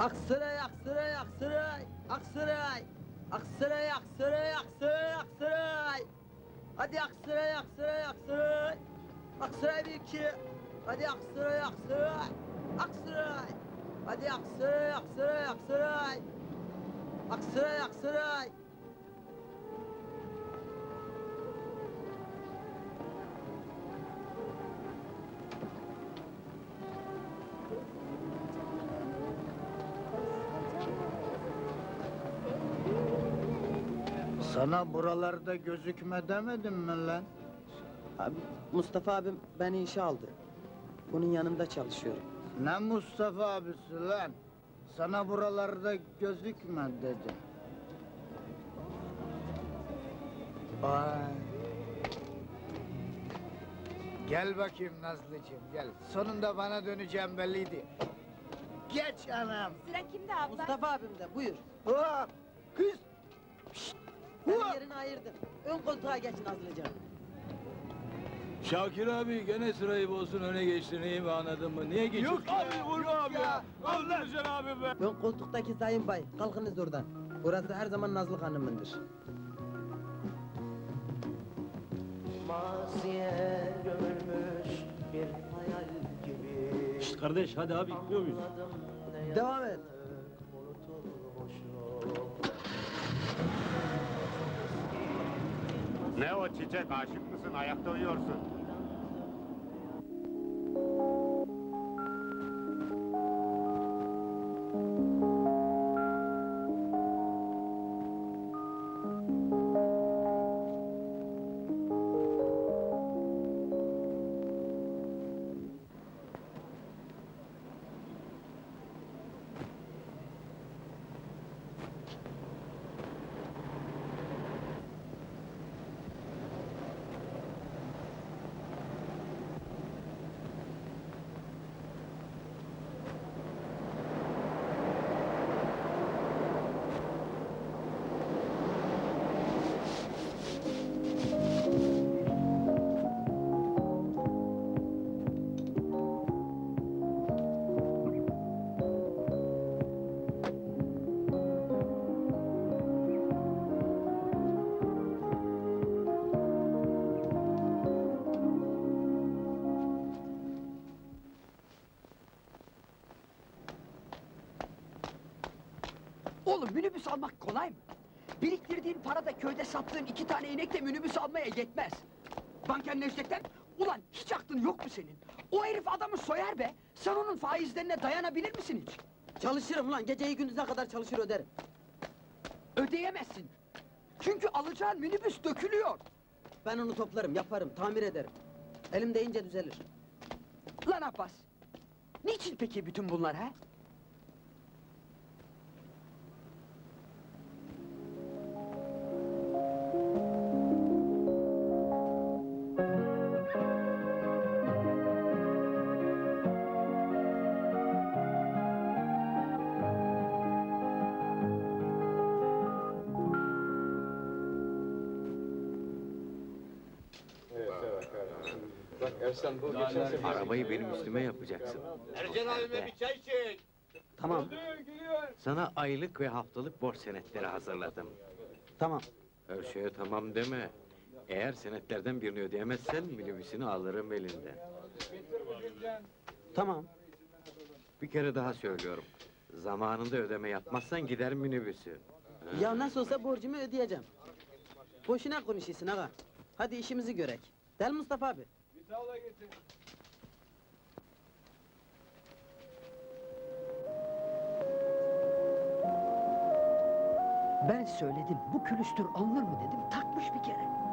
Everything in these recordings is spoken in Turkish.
Aksaray, Aksaray, Aksaray, Aksaray, Aksaray, Aksaray, Aksaray, Aksaray. Hadi Aksaray, Aksaray, Aksaray. Aksaray bir iki. Hadi Aksaray, Aksaray, Aksaray. Hadi Aksaray, Aksaray, Aksaray. Aksaray, Aksaray. Sana buralarda gözükme demedim mi lan? Abi, Mustafa abim beni işe aldı. Bunun yanında çalışıyorum. Ne Mustafa abisi lan? Sana buralarda gözükme dedim. Vay. Gel bakayım Nazlıcığım gel. Sonunda bana döneceğim belliydi. Geç anam. Sıra kimde abla? Mustafa abim de buyur. Hop! Kız! Ben yerini ayırdım. Ön koltuğa geç Nazlıcığım. Şakir abi gene sırayı bozsun öne geçtin iyi mi anladın mı? Niye geçiyorsun? Yok abi, vurma abi ya. Allah! abi be! Ön koltuktaki Sayın Bay, kalkınız oradan. Burası her zaman Nazlı Hanım'ındır. Maziye gömülmüş bir hayal gibi Şşt kardeş hadi abi gidiyor muyuz? Devam et. Ne o çiçek aşık mısın ayakta uyuyorsun? Almak kolay mı? Biriktirdiğin para da köyde sattığın iki tane inek de minibüs almaya yetmez. Banker Necdet'ten, ulan hiç aklın yok mu senin? O herif adamı soyar be! Sen onun faizlerine dayanabilir misin hiç? Çalışırım lan, geceyi gündüze kadar çalışır öderim. Ödeyemezsin. Çünkü alacağın minibüs dökülüyor. Ben onu toplarım, yaparım, tamir ederim. Elim deyince düzelir. Lan Abbas! Niçin peki bütün bunlar ha? Arabayı benim üstüme yapacaksın. Ercan abime bir çay çek. Tamam, Sana aylık ve haftalık borç senetleri hazırladım. tamam. Her şeye tamam deme. Eğer senetlerden birini ödeyemezsen minibüsünü alırım elinden. Tamam. Bir kere daha söylüyorum. Zamanında ödeme yapmazsan gider minibüsü. Ya nasıl olsa borcumu ödeyeceğim. Boşuna konuşuyorsun ağa. Hadi işimizi görek. Del Mustafa abi. Ben söyledim, bu külüstür alınır mı dedim, takmış bir kere.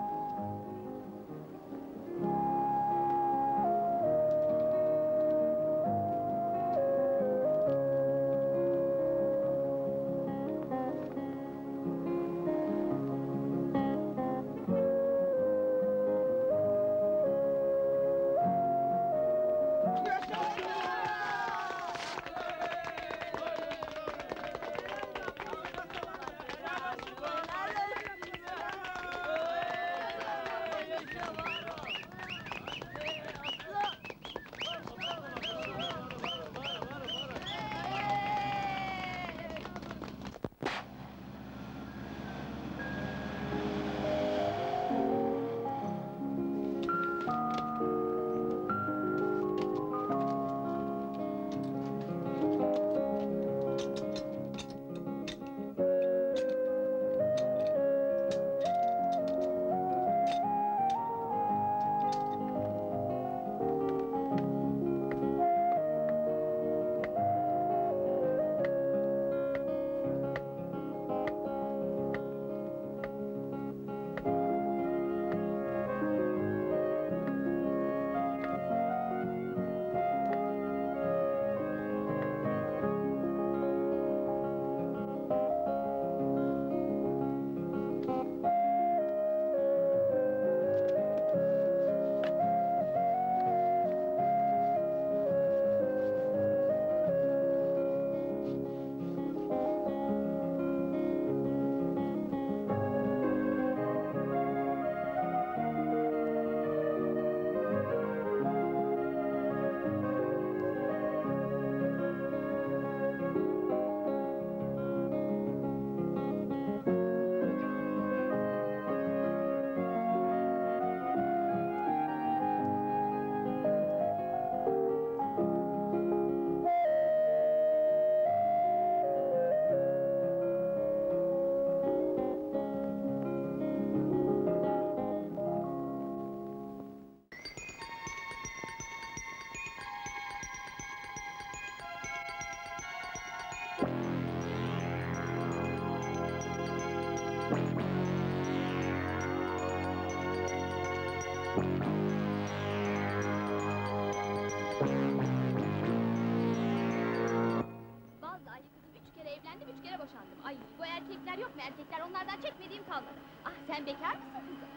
Yok mu erkekler? Onlardan çekmediğim kalmadı. Ah sen bekar mısın kızım?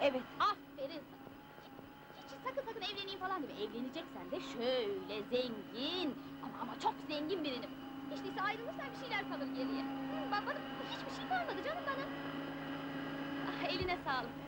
Evet. Aferin sana. Hiç, hiç sakın sakın evleneyim falan deme. Evleneceksen de şöyle zengin. Ama ama çok zengin birinin. Hiç değilse ayrılırsan bir şeyler kalır geriye. Hı, bak bana hiçbir şey kalmadı canım bana. Ah, eline sağlık.